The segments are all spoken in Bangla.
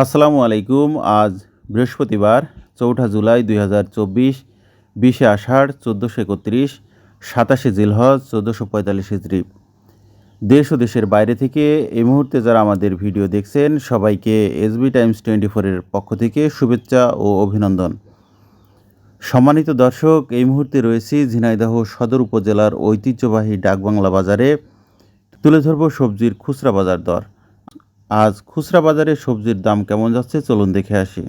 আসসালামু আলাইকুম। আজ বৃহস্পতিবার, চৌঠা জুলাই দুই হাজার চব্বিশ, বিশে আষাঢ় চোদ্দোশো একত্রিশ, সাতাশে জিলহজ চোদ্দোশো পঁয়তাল্লিশ হিজড়ি দেশ ও দেশের বাইরে থেকে এই মুহূর্তে যারা আমাদের ভিডিও দেখছেন, সবাইকে এসবি টাইমস টোয়েন্টি ফোরের পক্ষ থেকে শুভেচ্ছা ও অভিনন্দন। সম্মানিত দর্শক, এই মুহূর্তে রয়েছি ঝিনাইদহ সদর উপজেলার ঐতিহ্যবাহী ডাকবাংলা বাজারে। তুলে ধরব সবজির খুচরা বাজার দর। আজ খুচরা বাজারে সবজির দাম কেমন যাচ্ছে চলুন দেখে আসি।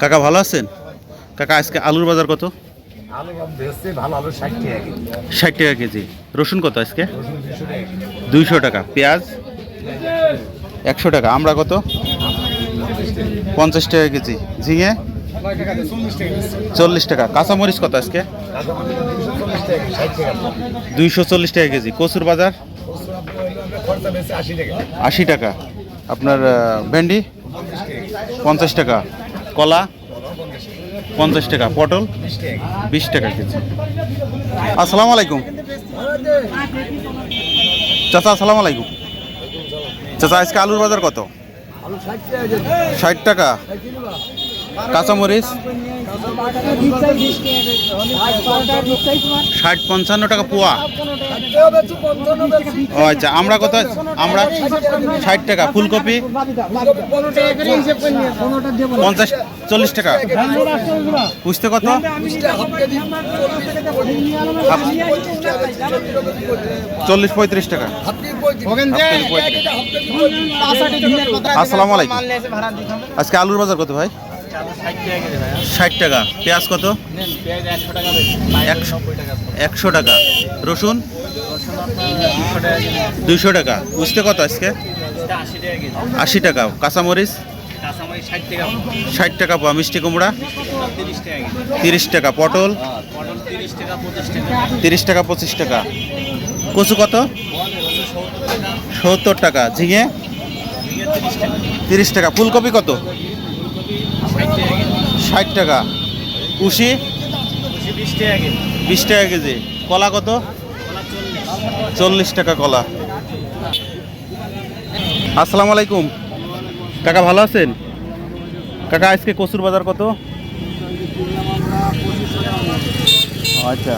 কাকা ভালো আছেন? কাকা, আজকে আলুর বাজার কত? ষাট টাকা কেজি। রসুন কত আজকে? দুইশো টাকা। পেঁয়াজ? একশো টাকা। আমরা কত? পঞ্চাশ টাকা কেজি। ঝিঙে? চল্লিশ টাকা। কাঁচামরিচ কত আজকে? দুইশো চল্লিশ টাকা কেজি। কচুর বাজার? আশি টাকা। আপনার ভেন্ডি? পঞ্চাশ টাকা। কলা? পঞ্চাশ টাকা। পটল? বিশ টাকা কেজি। আসসালামু আলাইকুম। চাচা, আসসালামু আলাইকুম। চাচা, আজকে আলুর বাজার কত? ষাট টাকা। কাঁচামরিচ। ষাট পঞ্চান্ন টাকা পোয়া। ও আচ্ছা আমরা কত আমরা ষাট টাকা, ফুলকপি। পঞ্চাশ, চল্লিশ টাকা। বুঝতে কত? চল্লিশ পঁয়ত্রিশ টাকা। আসসালামু আলাইকুম। আজকে আলুর বাজার কত ভাই? ষাট টাকা। পেঁয়াজ কত? একশো টাকা। রসুন? দুইশো টাকা। বুঝতে কত আজকে? আশি টাকা। কাঁচামরিচ? ষাট টাকা পাওয়া মিষ্টি কুমড়া? তিরিশ টাকা। পটল? তিরিশ টাকা, পঁচিশ টাকা। কচু কত? সত্তর টাকা। ঝিঙে? তিরিশ টাকা। ফুলকপি কত? ষাট টাকা। উশি বিশ টাকা কেজি। কলা কত? চল্লিশ টাকা কলা। আসসালামু আলাইকুম। কাকা ভালো আছেন? কাকা, আজকে কচুর বাজার কত? আচ্ছা।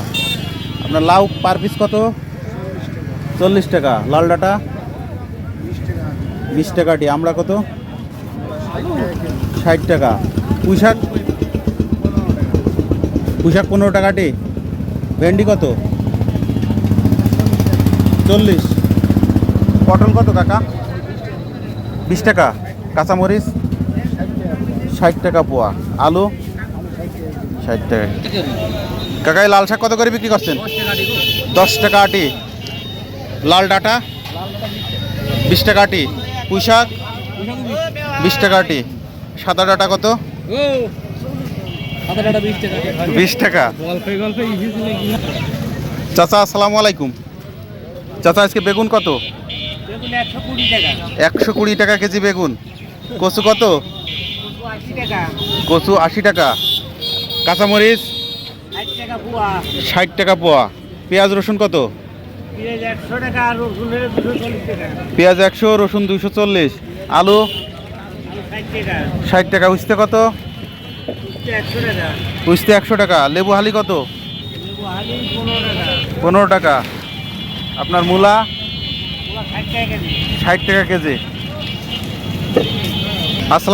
আপনার লাউ পার পিস কত? চল্লিশ টাকা। লাল ডাটা? বিশ টাকাটি আমরা কত? ষাট টাকা। পুঁইশাক? পুঁইশাক পনেরো টাকাটি ভেন্ডি কত? চল্লিশ। পটল কত কাকা? বিশ টাকা। কাঁচামরিচ? ষাট টাকা পোয়া। আলু? ষাট টাকা। কাকা, এই লাল শাক কত করে বিক্রি করছেন? দশ টাকা আটি লাল ডাটা? বিশ টাকা আটি পুঁই শাক বিশ টাকা আটি সাদা ডাটা কত? বিশ টাকা। চাচা, আসসালামু আলাইকুম। চাচা, আজকে বেগুন কত? একশো কুড়ি টাকা কেজি বেগুন। কচু কত? কচু আশি টাকা। কাঁচামরিচ? ষাট টাকা পোয়া। পেঁয়াজ, রসুন কত? পেঁয়াজ একশো, রসুন দুইশো চল্লিশ। আলু? ষাট টাকা। উস্তে কত? উস্তে একশো টাকা। লেবু হালি কত? পনেরো টাকা। আপনার মূলা? ষাট টাকা কেজি। আসসালাম